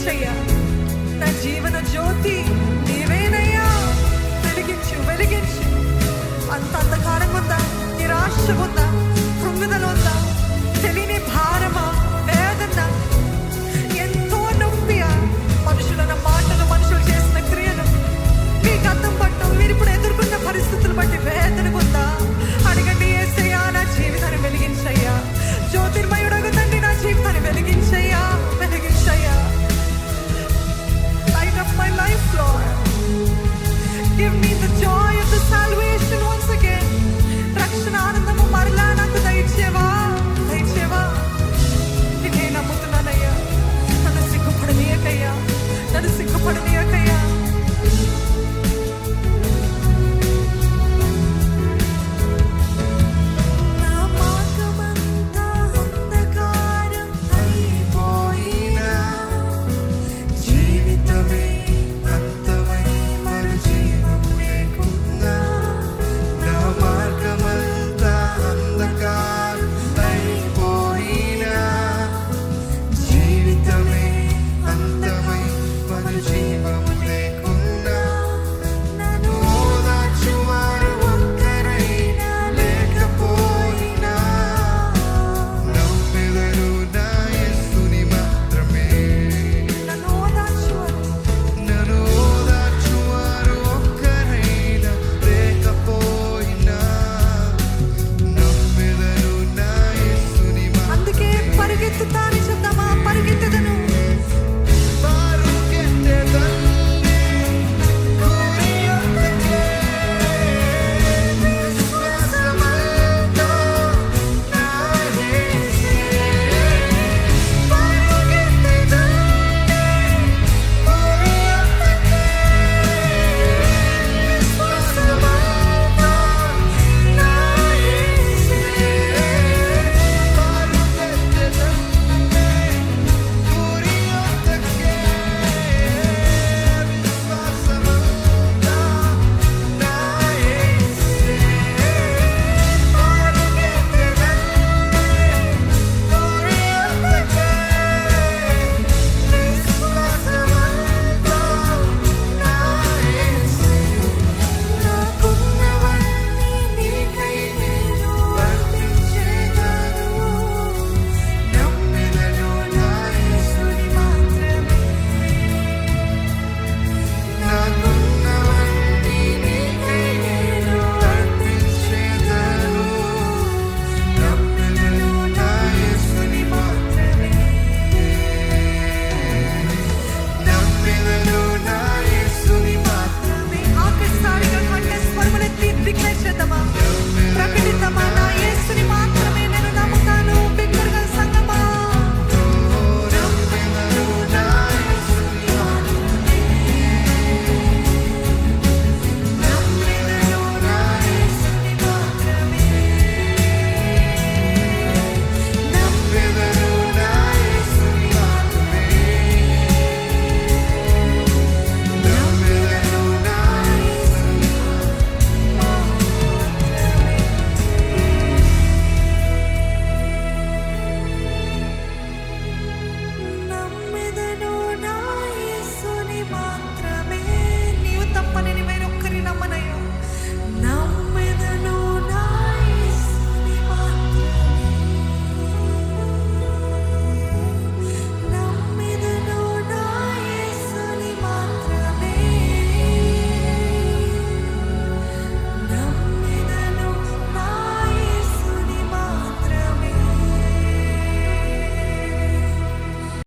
వెలిగించయ్యా నా జీవన జ్యోతి నీవేనయ్యా. వెలిగించు వెలిగించు. అంత అంధకారం ఉందా నిరాశ ఉందా కృంగుదల ఉందా Thank you.